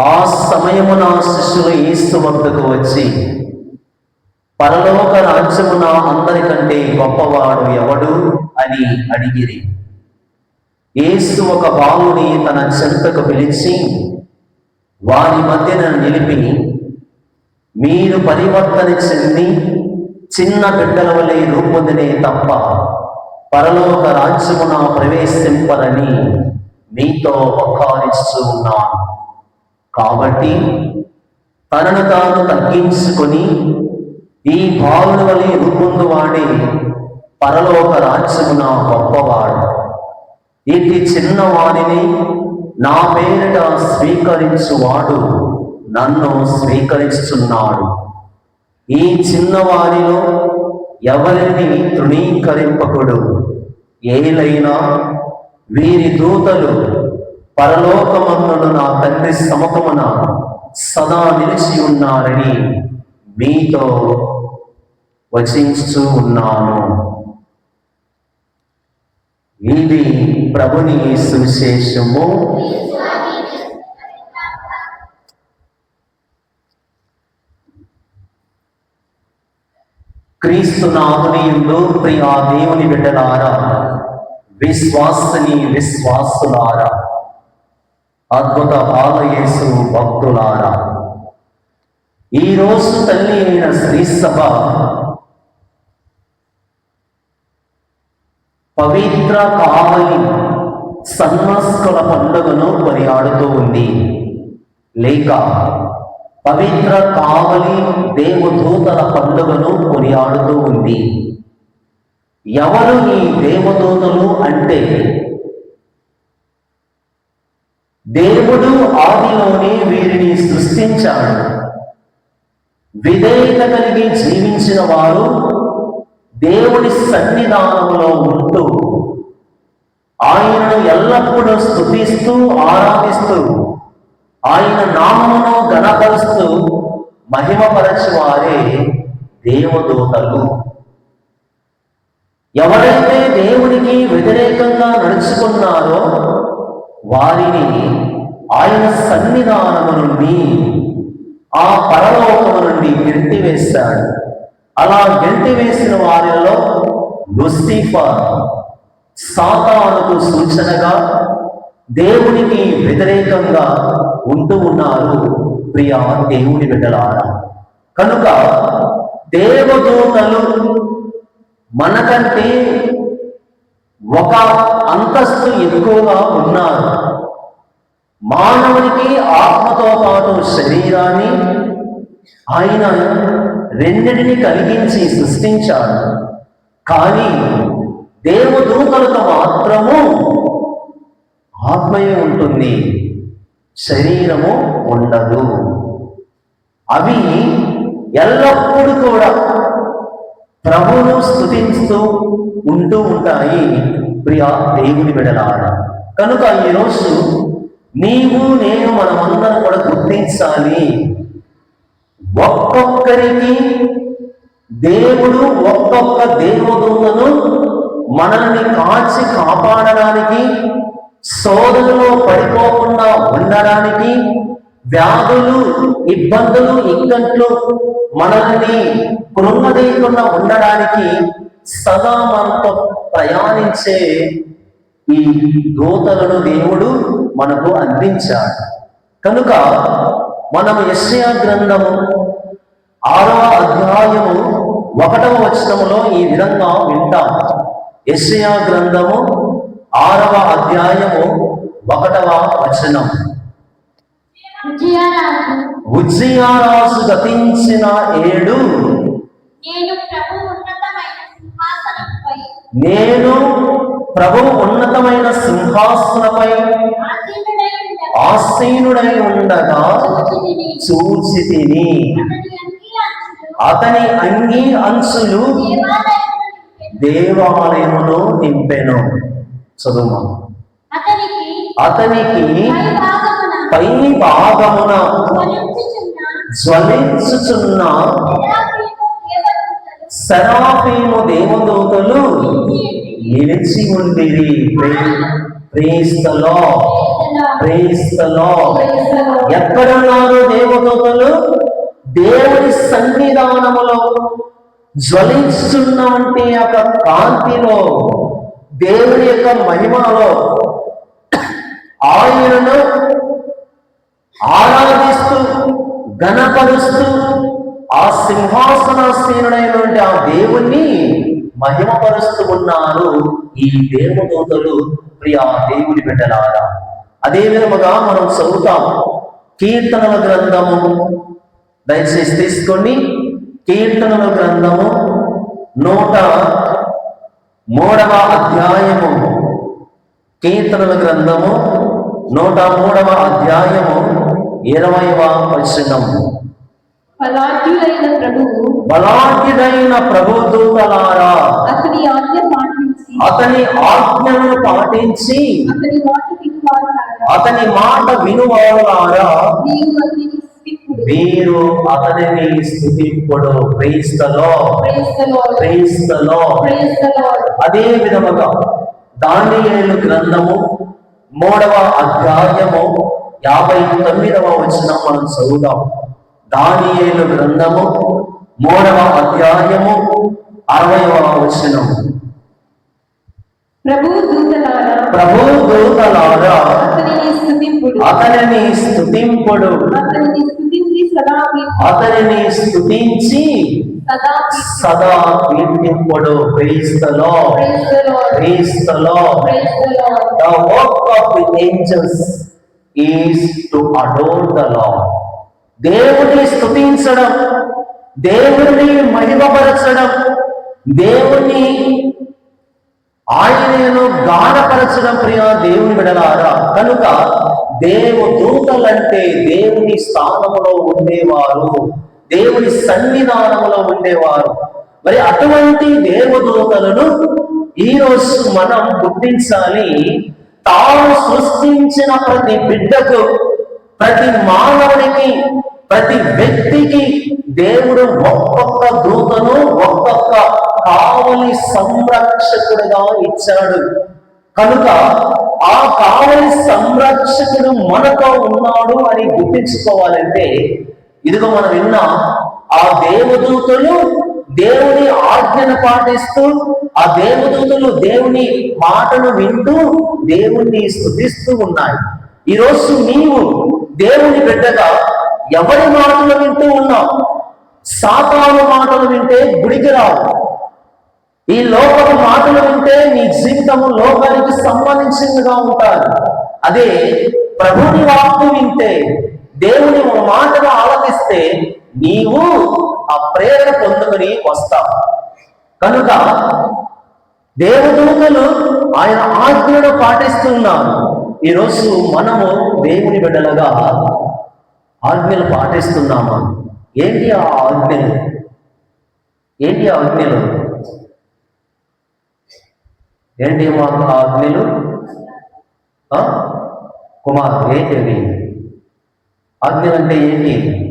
ఆ సమయమున శిష్యులు ఈస్తు వద్దకు వచ్చి పరలోక రాజ్యమున అందరికంటే గొప్పవాడు ఎవడు? అని అడిగిరి. ఏసు ఒక బాలుని తన చెంతకు పిలిచి వారి మధ్యన నిలిపి మీరు పరివర్తన చెంది చిన్న బిడ్డల వలె రూపొందినే తప్ప పరలోక రాజ్యమున ప్రవేశింపరని మీతో ఒక్కారిస్తూ ఉన్నాను. కాబట్టి తనను తాను తగ్గించుకొని ఈ భావన వలె ఎదుర్కొందువాడే పరలోక రాజ్యమున గొప్పవాడు. ఇటు చిన్నవాడిని నా పేరిట స్వీకరించువాడు నన్ను స్వీకరిస్తున్నాడు. ఈ చిన్నవారిలో ఎవరిని తృణీకరింపకుడు? ఏలైనా వీరి దూతలు పరలోకమందున నా తండ్రి సముఖమున సదా నిలిచి ఉన్నారని మీతో వచించు ఉన్నాను. ఇది ప్రభుని సువిశేషము క్రీస్తు నాదునియందు ప్రియా దేవుని బిడ్డలారా విశ్వాసని విశ్వాసులారా. అద్భుత బాలయేసు భక్తులారా. ఈ రోజు తల్లి అయిన శ్రీ సభ పవిత్ర కావలి సన్మస్కుల పండుగను కొనియాడుతూ ఉంది. లేక పవిత్ర కావలి దేవదూతల పండుగను కొనియాడుతూ ఉంది. ఎవరు ఈ దేవదూతలు అంటే దేవుడు ఆదిలోనే వీరిని సృష్టించాడు. విధేయత కలిగి జీవించిన వారు దేవుడి సన్నిధానంలో ఉంటూ ఆయనను ఎల్లప్పుడూ స్థుతిస్తూ ఆరాధిస్తూ ఆయన నామమును గణపరుస్తూ మహిమపరచువారే దేవదూతలు. ఎవరైతే దేవునికి వ్యతిరేకంగా నడుచుకున్నారో వారిని ఆయన సన్నిధానము నుండి ఆ పరలోకము నుండి గెంటివేశాడు అలా గెంటివేసిన వారిలో లుసిఫర్ సాతానుకు సూచనగా దేవునికి వ్యతిరేకంగా ఉంటూ ఉన్నారు ప్రియా దేవుని బిడ్డలారా. కనుక దేవదూతలు మనకంటే ఒక అంతస్తు ఎక్కువగా ఉన్నారు. మానవునికి ఆత్మతో పాటు శరీరాన్ని ఆయన రెండిటిని కలిగించి సృష్టించాడు. కానీ దేవదూతలకు మాత్రము ఆత్మయే ఉంటుంది. శరీరము ఉండదు. అవి ఎల్లప్పుడూ కూడా ప్రభువును స్థుతిస్తూ ఉంటూ ఉంటాయి. ప్రియా దేవుని బిడలాడ కనుక ఈరోజు నీవు నేను మనమందరం కూడా గుర్తించాలి. ఒక్కొక్కరికి దేవుడు ఒక్కొక్క దేవదూతను మనల్ని కాచి కాపాడడానికి శోధనలో పడిపోకుండా ఉండడానికి వ్యాధులు ఇబ్బందులు ఇక్కట్లు మనల్ని కృంగదీయకుండా ఉండడానికి సదా మనతో ప్రయాణించే ఈ దూతలను దేవుడు మనకు అందించాడు. కనుక మనం యశ్యా గ్రంథము ఆరవ అధ్యాయము ఒకటవ వచనములో ఈ విధంగా వింటాం. యశ్యా గ్రంథము ఆరవ అధ్యాయము ఒకటవ వచనం. ఉజ్జియారాజు. గతించిన ఏడు నేను నేను ప్రభు ఉన్నతమైన సింహాసనపై ఆసీనుడై ఉండగా. చూచి తిని అతని అంగీ అంచులు దేవాలయమును నింపెను. చదువు అతనికి పై భాగమున జ్వలించుచున్న జ్వలించుచున్న దేవదూతలు నిలిచి ఉండిరి. ప్రేస్తలో Praise ఎక్కడున్నారు దేవదూతలు? దేవుని సన్నిధానములో జ్వలిస్తున్నటువంటి యొక్క కాంతిలో దేవుని యొక్క మహిమలో ఆయనను ఆరాధిస్తూ గణపరుస్తూ ఆ సింహాసనాసీనుడైనటువంటి ఆ దేవుణ్ణి మహిమపరుస్తూ ఉన్నారు ఈ దేవదూతలు ప్రియా దేవుని బిడ్డలారా. అదే విధముగా మనం చదువుతాం కీర్తనల గ్రంథము. దయచేసి తీసుకొని కీర్తనల గ్రంథము నూట మూడవ అధ్యాయము. కీర్తనల గ్రంథము నూట మూడవ అధ్యాయము ఇరవైవ పరిశ్రమము బలాఢ్యుడైన ప్రభువు బలాఢ్యుడైన ప్రభుదూతలారా అతని ఆజ్ఞ పాటించి అతని ఆజ్ఞలను పాటించి అతని మాట వినువారులారా. అతని మాట వినువారులారా. మీరు అతనిని స్థుతింపుడు. క్రైస్తలో ప్రైజ్ ద లార్డ్ అదే విధముగా దానియేలు గ్రంథము మూడవ అధ్యాయము యాభై తొమ్మిదవ వచనం మనం చదువుదాం. దానియేలు గ్రంథము మూడవ అధ్యాయము అరవైవ వచనం. ప్రభు దూతలారా ప్రభు దూతలారా అతనిని స్థుతింపుడు అతనిని స్థుతించి సదా కీర్తింపుడు క్రైస్తలో praise the lord క్రైస్తలో praise the lord The work of the angels is స్థుతించడం adore దేవుని దేవుని మహిమపరచడం దేవుని ఆయనను గానపరచడం ప్రియ దేవుని విడలారా కనుక దేవ దూతలంటే దేవుని స్థానములో ఉండేవారు దేవుని సన్నిధానంలో ఉండేవారు. మరి అటువంటి దేవదూతలను ఈరోజు మనం గుర్తించాలి. తాను సృష్టించిన ప్రతి బిడ్డకు ప్రతి మానవుడికి ప్రతి వ్యక్తికి దేవుడు ఒక్కొక్క దూతను ఒక్కొక్క కావలి సంరక్షకుడిగా ఇచ్చాడు. కనుక ఆ కావలి సంరక్షకుడు మనతో ఉన్నాడు అని గుర్తించుకోవాలంటే ఇదిగో మనం విన్న ఆ దేవదూతలు దేవుని ఆజ్ఞను పాటిస్తూ ఆ దేవదూతలు దేవుని మాటను వింటూ దేవుణ్ణి స్థుతిస్తూ ఉన్నాయి. ఈరోజు నీవు దేవుని బిడ్డగా ఎవరి మాటలు వింటూ ఉన్నాం సాతాను మాటలు వింటే గుడికి రావు. ఈ లోకపు మాటలు వింటే నీ జీవితము లోకానికి సంబంధించినదిగా ఉంటారు. అదే ప్రభుని వాక్కు వింటే దేవుని మాటను ఆలకిస్తే నీవు ఆ ప్రేరణ పొందుకుని వస్తావు. కనుక దేవదూతలు ఆయన పాటిస్తున్నారు ఈరోజు మనము దేవుని బిడ్డలుగా ఆజ్ఞలు పాటిస్తున్నామా? ఏంటి ఆ ఆజ్ఞలు? ఏంటి ఆ ఆజ్ఞలు? ఏంటి మాకు ఆజ్ఞలు? ఆ? కుమార్ ఏంటి ఆజ్ఞలు అంటే ఏంటి?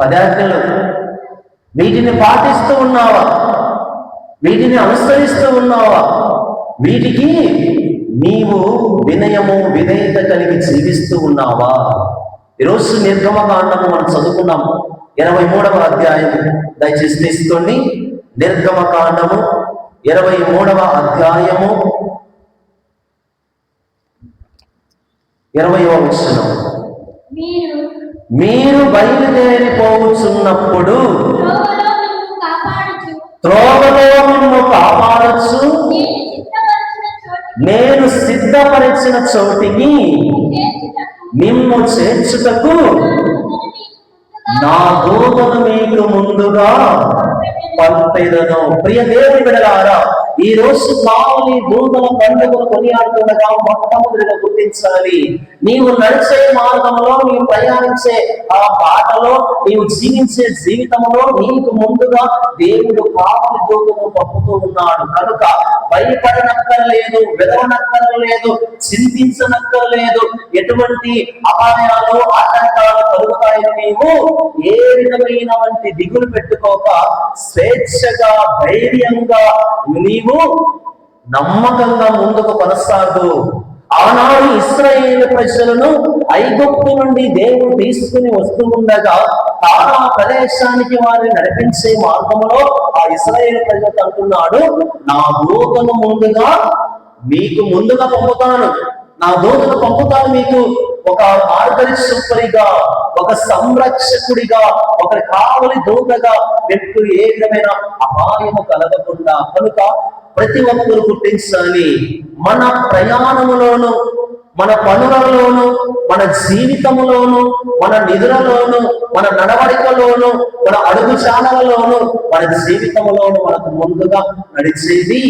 పదార్థాలు వీటిని పాటిస్తూ ఉన్నావా? వీటిని అనుసరిస్తూ ఉన్నావా? వీటికి నీవు వినయము విధేయత కలిగి జీవిస్తూ ఉన్నావా? ఈరోజు నిర్గమకాండము మనం చదువుకున్నాం. ఇరవై మూడవ అధ్యాయం. దయచేసి తీసుకోండి. నిర్గమకాండము ఇరవై మూడవ అధ్యాయము. ఇరవై వచనం. మీరు కాపాడుచు త్రోవలో నిన్ను కాపాడచ్చు. నేను సిద్ధపరిచిన చోటికి మిమ్ము చేర్చుటకు నా దూతను మీకు ముందుగా పంపెదను. ప్రియ దేవుని బిడలారా ఈ రోజు కావలి దూతల పండుగను కొనియాడుతుండగా మొట్టమొదటిగా గుర్తించాలి. నీవు నడిచే మార్గంలో నీవు ప్రయాణించే ఆ బాటలో నీవు జీవించే జీవితంలో నీకు ముందుగా దేవుడు కావలి దూతను పంపుతూ ఉన్నాడు. కనుక భయపడనక్కర్లేదు వెదవనక్కర్లేదు చింతించనక్కర్లేదు. ఎటువంటి అపాయాలు ఆటంకాలు కలుగుతాయని నీవు ఏ విధమైన వంటి దిగులు పెట్టుకోక స్వేచ్ఛగా ధైర్యంగా నీవు నమ్మకంగా ముందుకు కొనసాగు. ఆనాడు ఇస్రాయేల్ ప్రజలను ఐగుప్తు నుండి దేవుడు తీసుకుని వస్తూ ఉండగా ఆ ప్రదేశానికి వారిని నడిపించే మార్గంలో ఆ ఇస్రాయేల్ ప్రజలకు అంటున్నాడు నా దూతను ముందుగా మీకు ముందుగా పంపుతాను. నా దూతను పంపుతాను మీకు. ఒక మార్గదర్శకుడిగా ఒక సంరక్షకుడిగా ఒక కావలి దూతగా వ్యక్తు ఏ విధమైన అపాయము కలగకుండా కనుక ప్రతి ఒక్కరు గుర్తించాలి మన ప్రయాణములోను మన పనులలోను మన జీవితములోను మన నిధులలోను మన నడవడికలోను మన అడుగు చాలలలోను మన జీవితంలోను మనకు ముందుగా నడిచేది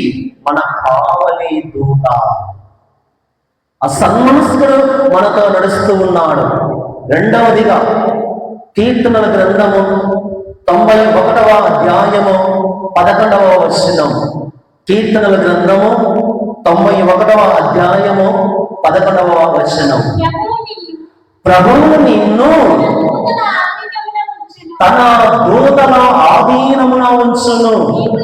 మన కావలి దూత. ఆ సన్మనస్కుడు మనతో నడుస్తూ ఉన్నాడు. రెండవదిగా కీర్తనల గ్రంథము తొంభై ఒకటవ అధ్యాయము పదకొండవ వచనం. కీర్తనల గ్రంథము తొంభై ఒకటవ అధ్యాయము పదకొండవ వచనం. ప్రభువు నిన్ను తన దూతల ఆధీనమున ఉంచును. నీవు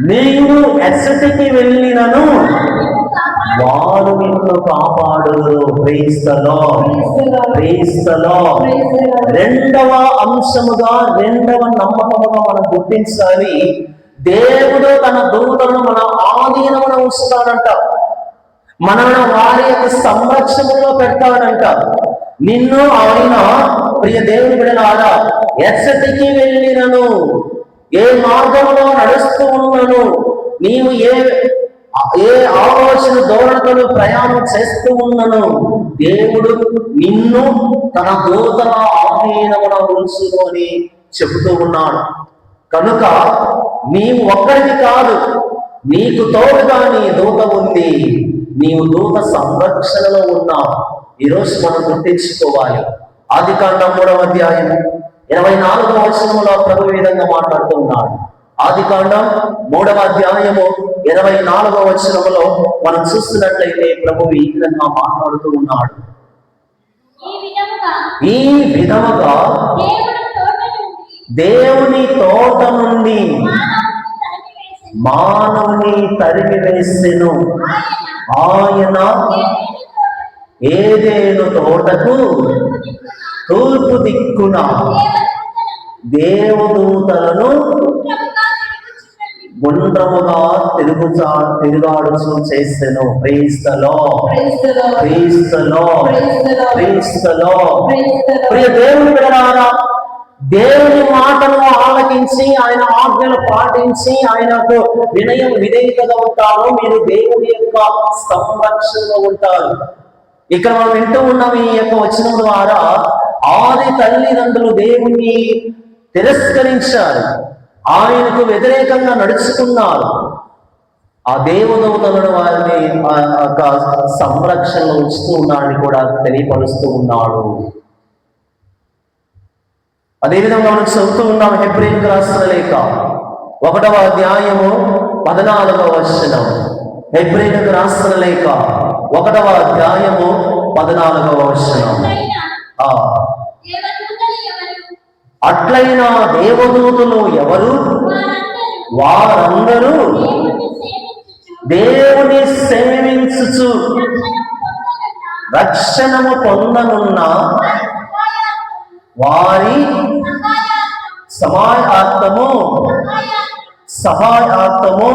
నేను ఎచ్చటికి వెళ్ళినను. నిన్ను కాపాడు. వారు నిన్ను క్రీస్తలో రెండవ అంశముగా రెండవ నమ్మకముగా మనం గుర్తించాలి. దేవుడు తన దూతలను మన ఆధీనమున ఉంచుతాడంట. మనల్ని వారి యొక్క సంరక్షణలో పెడతాడంట. నిన్ను ఆయన ప్రియ దేవుని బిడలారా ఎచ్చటికి వెళ్ళినను ఏ మార్గంలో నడుస్తూ ఉన్నను నీవు ఏ ఏ ఆలోచన ధోరణితో ప్రయాణం చేస్తూ ఉన్నను దేవుడు నిన్ను తన దూతల ఆధీనమున ఉంచును అని చెబుతూ ఉన్నాడు. కనుక నీవు ఒక్కరికి కాదు నీకు తోడుగా నీ దూత ఉంది నీవు దూత సంరక్షణలో ఉన్నావు. ఈరోజు మనం గుర్తించుకోవాలి. ఆది కాండం మూడవ అధ్యాయం ఇరవై నాలుగవ వచనంలో ప్రభు విధంగా మాట్లాడుతూ ఉన్నాడు. ఆది కాండం మూడవ అధ్యాయము ఇరవై నాలుగవ వచనంలో మనం చూస్తున్నట్లయితే ప్రభు ఈ విధంగా మాట్లాడుతూ ఉన్నాడు. ఈ విధముగా దేవుని తోట నుండి మానవుని తరిమి వేసెను. ఆయన ఆయన ఏదైనా తోటకు ఏదేను తోటకు? తూర్పు దిక్కున దేవదూతలను గుండ్రముగా తిరుగుచా తిరుగాడుచు చేసెను. క్రీస్తలో క్రీస్తలో క్రీస్తలో ప్రియ దేవుని బిడలారా దేవుని మాటను ఆలకించి ఆయన ఆజ్ఞలు పాటించి ఆయనకు వినయం విధేయతగా ఉంటారు మీరు దేవుని యొక్క సంరక్షణలో ఉంటారు. ఇక్కడ మనం వింటూ ఉన్నాం ఈ యొక్క వచనం ద్వారా ఆది తల్లిదండ్రులు దేవుణ్ణి తిరస్కరించారు. ఆయనకు వ్యతిరేకంగా నడుచుకున్నారు. ఆ దేవదూతలను వారిని ఒక యొక్క సంరక్షణలో ఉంచుతూ ఉన్నాడని కూడా తెలియపరుస్తూ ఉన్నాడు. అదేవిధంగా మనం చదువుతూ ఉన్నాం హెబ్రిల్ రాసిన లేఖ. ఒకటవ అధ్యాయము పద్నాలుగవ వచనం. హెబ్రిల్ రాసిన లేఖ. ఒకటవ అధ్యాయము పద్నాలుగవ వచనం. అట్లయినా అట్లైన దేవదూతలు ఎవరు? వారందరూ దేవుని సేవించుచు రక్షణము పొందనున్న వారి సమాయార్థము సహాయార్థము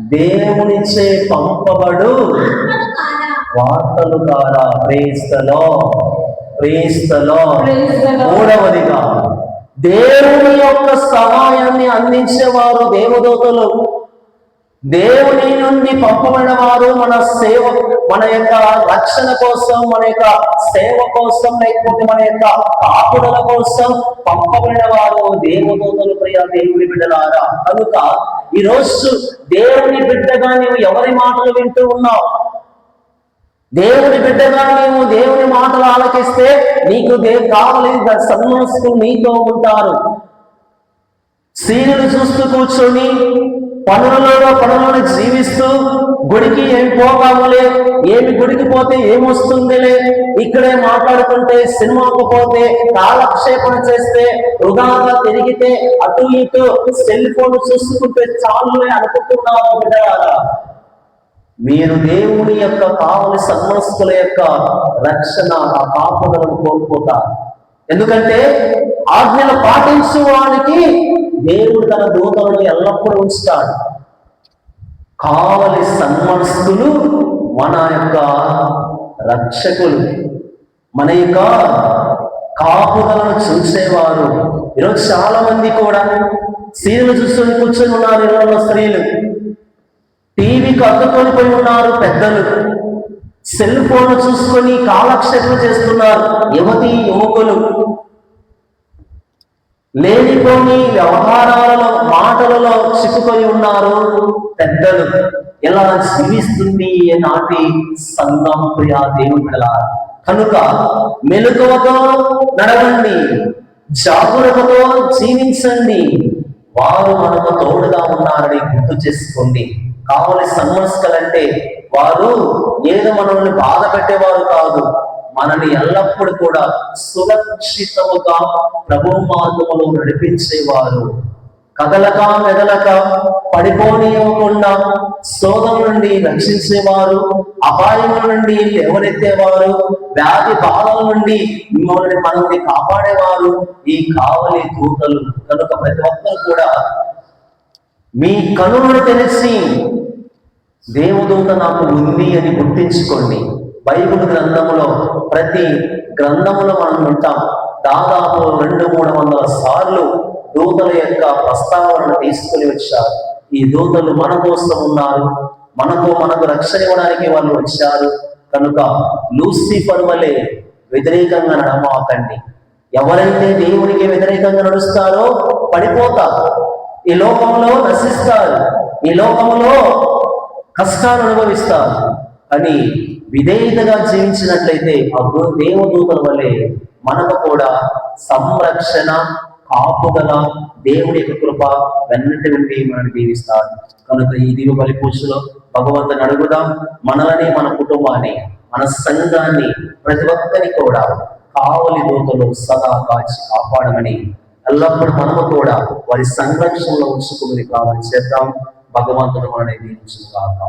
దేవునిచే పంపబడు. వార్తలు కారా ప్రేస్తలో. మూడవదిగా దేవుని యొక్క సహాయాన్ని అందించేవారు దేవదూతలు. దేవుని నుండి పంపబడిన వారు మన సేవ మన యొక్క రక్షణ కోసం మన యొక్క సేవ కోసం లేకపోతే మన యొక్క కాపుదల కోసం పంపబడిన వారు దేవదూతలు ప్రియ దేవుని బిడ్డలారా. కనుక ఈ రోజు దేవుని బిడ్డగా నీవు ఎవరి మాటలు వింటూ ఉన్నావు? దేవుని బిడ్డగా నీవు దేవుని మాటలు ఆలకిస్తే నీకు దేవు కావలేదు సన్మనస్కులు నీతో ఉంటారు. సీరియల్ చూస్తూ కూర్చొని పనులలో పనులను జీవిస్తూ గుడికి ఏం పోగాములే ఏమి గుడికి పోతే ఏమొస్తుందిలే ఇక్కడే మాట్లాడుకుంటే సినిమాకు పోతే కాలక్షేపణ చేస్తే వృధాగా తిరిగితే అటు ఇటు సెల్ ఫోన్ చూసుకుంటే చాలులే అనుకుంటున్నావు బిడ్డలారా. మీరు దేవుని యొక్క కావలి సన్మనస్కుల యొక్క రక్షణ ఆ కాపుదలను కోల్పోతారు. ఎందుకంటే ఆజ్ఞలు పాటించు వానికి దేవుడు తన దూతలను ఎల్లప్పుడూ ఉంచుతాడు. కావలి సన్మనస్కులు మన యొక్క రక్షకులు. మన యొక్క కాపుదలను చూసేవారు. ఈరోజు చాలా మంది కూడా స్త్రీలు చూసుకొని కూర్చొని ఉన్నారు ఇళ్ళలో స్త్రీలు. టీవీకి అద్దుకొని పోయి ఉన్నారు పెద్దలు. సెల్ ఫోన్ చూసుకొని కాలక్షేపం చేస్తున్నారు యువతి యువకులు. లేనిపోని వ్యవహారాలలో మాటలలో చిక్కుకొని ఉన్నారు పెద్దలు. ఎలా జీవిస్తుంది నాటి సంఘం ప్రియా దేవుడులా కనుక మెలకువతో నడవండి జాగ్రత్తతో జీవించండి. వారు మనకు తోడుగా ఉన్నారని గుర్తు చేసుకోండి. కావలి సన్మనస్కలంటే వారు ఏదో మనల్ని బాధ పెట్టేవారు కాదు. మనని ఎల్లప్పుడూ కూడా సురక్షితముగా ప్రభు మార్గములో నడిపించేవారు. కదలక మెదలక పడిపోనివ్వకుండా శోధం నుండి రక్షించేవారు అపాయం నుండి ఎవరెత్తేవారు వ్యాధి బాధల నుండి మిమ్మల్ని మనల్ని కాపాడేవారు ఈ కావలి దూతలు. కనుక ప్రతి ఒక్కరు కూడా మీ కనులను తెలిసి దేవదూత నాకు ఉంది అని గుర్తించుకోండి. బైబిల్ గ్రంథములో ప్రతి గ్రంథములో మనం వింటాం దాదాపు రెండు మూడు వందల సార్లు దూతల యొక్క ప్రస్తావనను తీసుకుని వచ్చారు. ఈ దూతలు మన కోసం ఉన్నారు. మనకు మనకు రక్షణ ఇవ్వడానికి వాళ్ళు వచ్చారు. కనుక లూసిఫర్ వలె వ్యతిరేకంగా నడమాకండి ఎవరైతే దేవునికి వ్యతిరేకంగా నడుస్తారో పడిపోతారు. ఈ లోకంలో నశిస్తారు. ఈ లోకంలో కష్టాలు అనుభవిస్తారు అని విధేయతగా జీవించినట్లయితే అప్పుడు దేవదూతల వల్లే మనకు కూడా సంరక్షణ కాపుగల దేవుడి యొక్క కృప వెన్నటి నుండి మనల్ని దీవిస్తాడు. కనుక ఈ దీవ బలి పూజలో భగవంతుని అడుగుదాం. మనలని మన కుటుంబాన్ని మన సంఘాన్ని ప్రతి ఒక్కరి కూడా కావలి దూతలు సదా కాచి కాపాడమని ఎల్లప్పుడూ మనము కూడా వారి సంరక్షణలో ఉంచుకుని కావాలి చేద్దాం. భగవంతుడు మనని దీవించుగాక